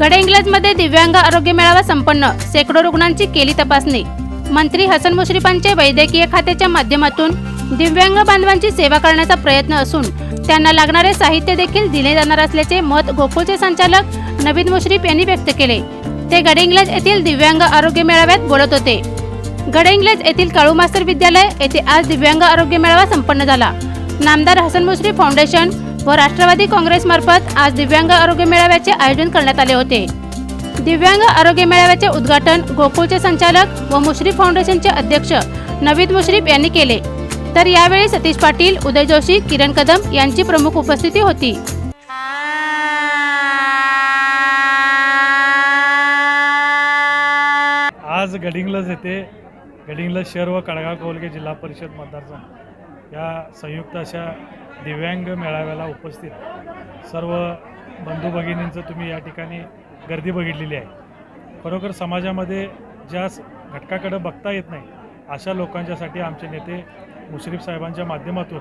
गडहिंग्लजमध्ये दिव्यांग आरोग्य मेळावा संपन्न. शेकडो रुग्णांची केली तपासणी. मंत्री हसन मुश्रीफांचे वैद्यकीय खात्याच्या माध्यमातून दिव्यांग बांधवांची सेवा करण्याचा प्रयत्न असून त्यांना लागणारे साहित्य देखील दिले जाणार असल्याचे मत गोकुळचे संचालक नवीद मुश्रीफ यांनी व्यक्त केले. ते गडहिंग्लज येथील दिव्यांग आरोग्य मेळाव्यात बोलत होते. गडहिंग्लज येथील काळू मास्तर विद्यालय येथे आज दिव्यांग आरोग्य मेळावा संपन्न झाला. नामदार हसन मुश्रीफ फाउंडेशन व राष्ट्रवादी काँग्रेसमार्फत आज दिव्यांग आरोग्य मेळाव्याचे आयोजन करण्यात आले होते. दिव्यांग आरोग्य मेळाव्याचे उद्घाटन गोकुळचे संचालक व मुश्रीफ फाउंडेशनचे अध्यक्ष नवीद मुश्रीफ यांनी केले. तर यावेळी सतीश पाटील उदय जोशी किरण कदम यांची प्रमुख उपस्थिती होती. आज गडिंगलज येथे गडिंगलज शहर व कळगाव कोलगे जिल्हा परिषद मतदारसंघ. या संयुक्त अशा दिव्यांग मेळाव्याला उपस्थित सर्व बंधू भगिनींचं तुम्ही या ठिकाणी गर्दी बघितलेली आहे. खरोखर समाजामध्ये ज्या घटकाकडं बघता येत नाही अशा लोकांच्यासाठी आमचे नेते मुश्रीफ साहेबांच्या माध्यमातून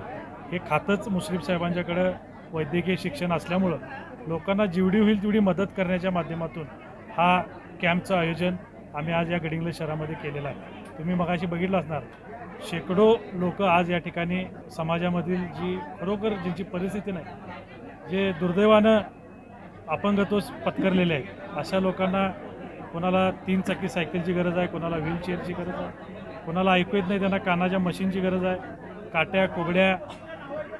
हे खातंच मुश्रीफ साहेबांच्याकडं वैद्यकीय शिक्षण असल्यामुळं लोकांना जेवढी होईल तेवढी मदत करण्याच्या माध्यमातून हा कॅम्पचं आयोजन आम्ही आज या गडिंग्लज शहरामध्ये केलेलं आहे. तुम्ही मगाशी बघितलं असणार शेकडो लोक आज या ठिकाणी समाजामधील जी खरोखर ज्यांची परिस्थिती नाही जे दुर्दैवानं अपंगत्व पत्करलेले आहेत अशा लोकांना कोणाला तीन चाकी सायकलची गरज आहे कोणाला व्हीलचेअरची गरज आहे कोणाला ऐकू येत नाही त्यांना कानाच्या मशीनची गरज आहे काट्या कोगड्या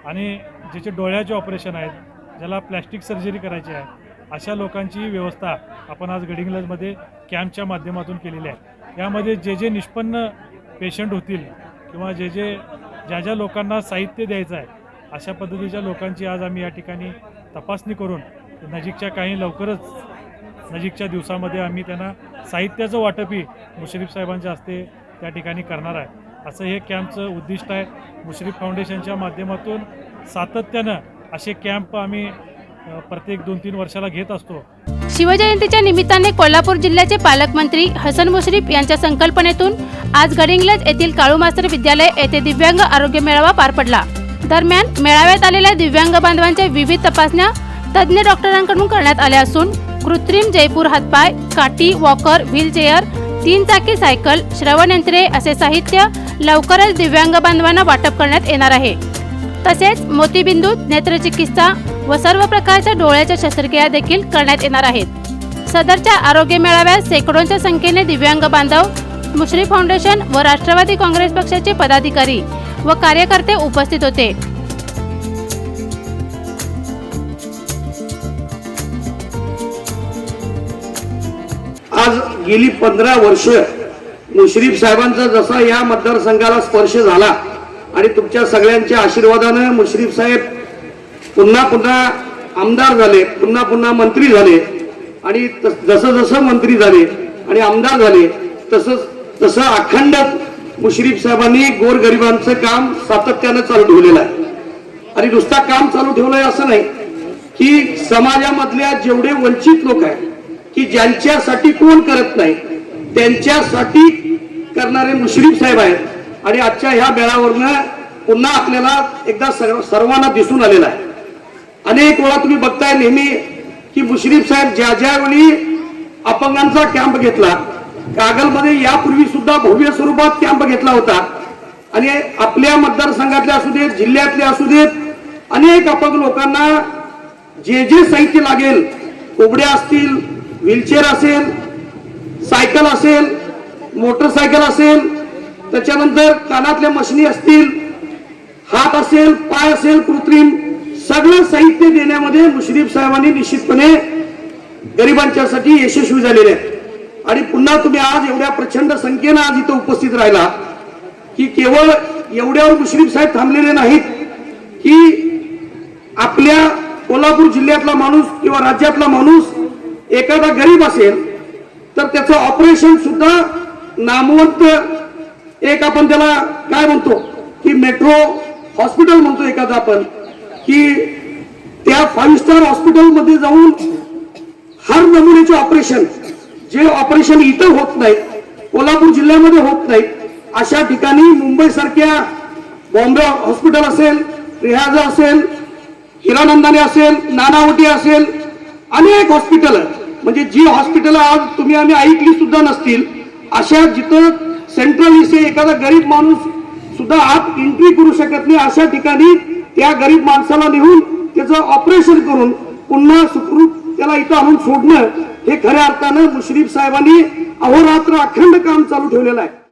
आणि ज्याचे डोळ्याचे ऑपरेशन आहेत ज्याला प्लॅस्टिक सर्जरी करायची आहे अशा लोकांची व्यवस्था आपण आज गडिंग्लजमध्ये कॅम्पच्या माध्यमातून केलेली आहे. यामध्ये जे जे निष्पन्न पेशंट होतील किंवा जे जे ज्या ज्या लोकांना साहित्य द्यायचं आहे अशा पद्धतीच्या लोकांची आज आम्ही या ठिकाणी तपासणी करून नजीकच्या काही लवकरच नजीकच्या दिवसामध्ये आम्ही त्यांना साहित्याचं वाटपही मुश्रीफ साहेबांच्या हस्ते त्या ठिकाणी करणार आहे. असं हे कॅम्पचं उद्दिष्ट आहे. मुश्रीफ फाउंडेशनच्या माध्यमातून सातत्यानं असे कॅम्प आम्ही प्रत्येक दोन तीन वर्षाला घेत असतो. शिवजयंतीच्या निमित्ताने कोल्हापूर जिल्ह्याचे पालकमंत्री हसन मुश्रीफ यांच्या संकल्पनेतून आज गडिंग्लज येथील काळू मास्तर विद्यालय येथे दिव्यांग आरोग्य मेळावा पार पडला. दरम्यान मेळाव्यात आलेल्या दिव्यांग बांधवांच्या विविध तपासण्या तज्ज्ञ डॉक्टरांकडून करण्यात आल्या असून कृत्रिम जयपूर हातपाय काठी वॉकर व्हीलचेअर तीन चाकी सायकल श्रवण यंत्रे असे साहित्य लवकरच दिव्यांग बांधवांना वाटप करण्यात येणार आहे. तसेच मोतीबिंदू नेत्रचिकित्सा व सर्व प्रकारच्या डोळ्याच्या शस्त्रक्रिया देखील करण्यात येणार आहेत. सदरच्या आरोग्य मेळाव्यात शेकडोंच्या संख्येने दिव्यांग बांधव मुश्रीफ फाउंडेशन व राष्ट्रवादी काँग्रेस पक्षाचे पदाधिकारी व कार्यकर्ते उपस्थित होते. आज गेली पंधरा वर्ष मुश्रीफ साहेबांचा जसा या मतदारसंघाला स्पर्श झाला आणि तुमच्या सगळ्यांच्या आशीर्वादानं मुश्रीफ साहेब पुन्हा पुन्हा आमदार झाले पुन्हा पुन्हा मंत्री झाले आणि तस- जसं जसं मंत्री झाले आणि आमदार झाले तसं तसं अखंड मुश्रीफ साहेबांनी गोरगरिबांचं काम सातत्यानं चालू ठेवलेलं आहे. आणि नुसता काम चालू ठेवलंय असं नाही की समाजामधल्या जेवढे वंचित लोक आहेत की ज्यांच्यासाठी कोण करत नाही त्यांच्यासाठी करणारे मुश्रीफ साहेब आहेत. आणि आजच्या ह्या बेळावरनं पुन्हा आपल्याला एकदा सर्व सर्वांना दिसून आलेला आहे. अनेक वेळा तुम्ही बघताय नेहमी की मुश्रीफ साहेब ज्या ज्यावेळी अपंगांचा कॅम्प घेतला कागलमध्ये यापूर्वी सुद्धा भव्य स्वरूपात कॅम्प घेतला होता. आणि आपल्या मतदारसंघातले असू देत जिल्ह्यातले असू देत अनेक अपंग लोकांना जे जे साहित्य लागेल कोबड्या असतील व्हीलचेअर असेल सायकल असेल मोटरसायकल असेल त्याच्यानंतर कानातल्या मशिनी असतील हात असेल पाय असेल कृत्रिम सगळं साहित्य देण्यामध्ये मुश्रीफ साहेबांनी निश्चितपणे गरिबांच्यासाठी यशस्वी झालेले आहेत. आणि पुन्हा तुम्ही आज एवढ्या प्रचंड संख्येनं आज इथं उपस्थित राहिला की केवळ एवढ्यावर मुश्रीफ साहेब थांबलेले नाहीत की आपल्या कोल्हापूर जिल्ह्यातला माणूस किंवा राज्यातला माणूस एखादा गरीब असेल तर त्याचं ऑपरेशन सुद्धा नामवंत एक आपण त्याला काय म्हणतो की मेट्रो हॉस्पिटल म्हणतो एखादा आपण. की त्या फाईव्ह स्टार हॉस्पिटलमध्ये जाऊन हर नमुन्याचे ऑपरेशन जे ऑपरेशन इथं होत नाही कोल्हापूर जिल्ह्यामध्ये होत नाही अशा ठिकाणी मुंबईसारख्या बॉम्बे हॉस्पिटल असेल रिहाजा असेल हिरानंदाने असेल नानावटी असेल अनेक हॉस्पिटल म्हणजे जी हॉस्पिटल आज तुम्ही आम्ही ऐकली सुद्धा नसतील अशा जिथं सेंट्रल इसे एखादा गरीब माणूस सुद्धा आत एंट्री करू शकत नाही अशा ठिकाणी त्या गरीब माणसाला नेऊन त्याचं ऑपरेशन करून पुन्हा सुखरूप त्याला इथं आणून सोडणं हे खऱ्या अर्थानं मुश्रीफ साहेबांनी अहोरात्र अखंड काम चालू ठेवलेलं आहे.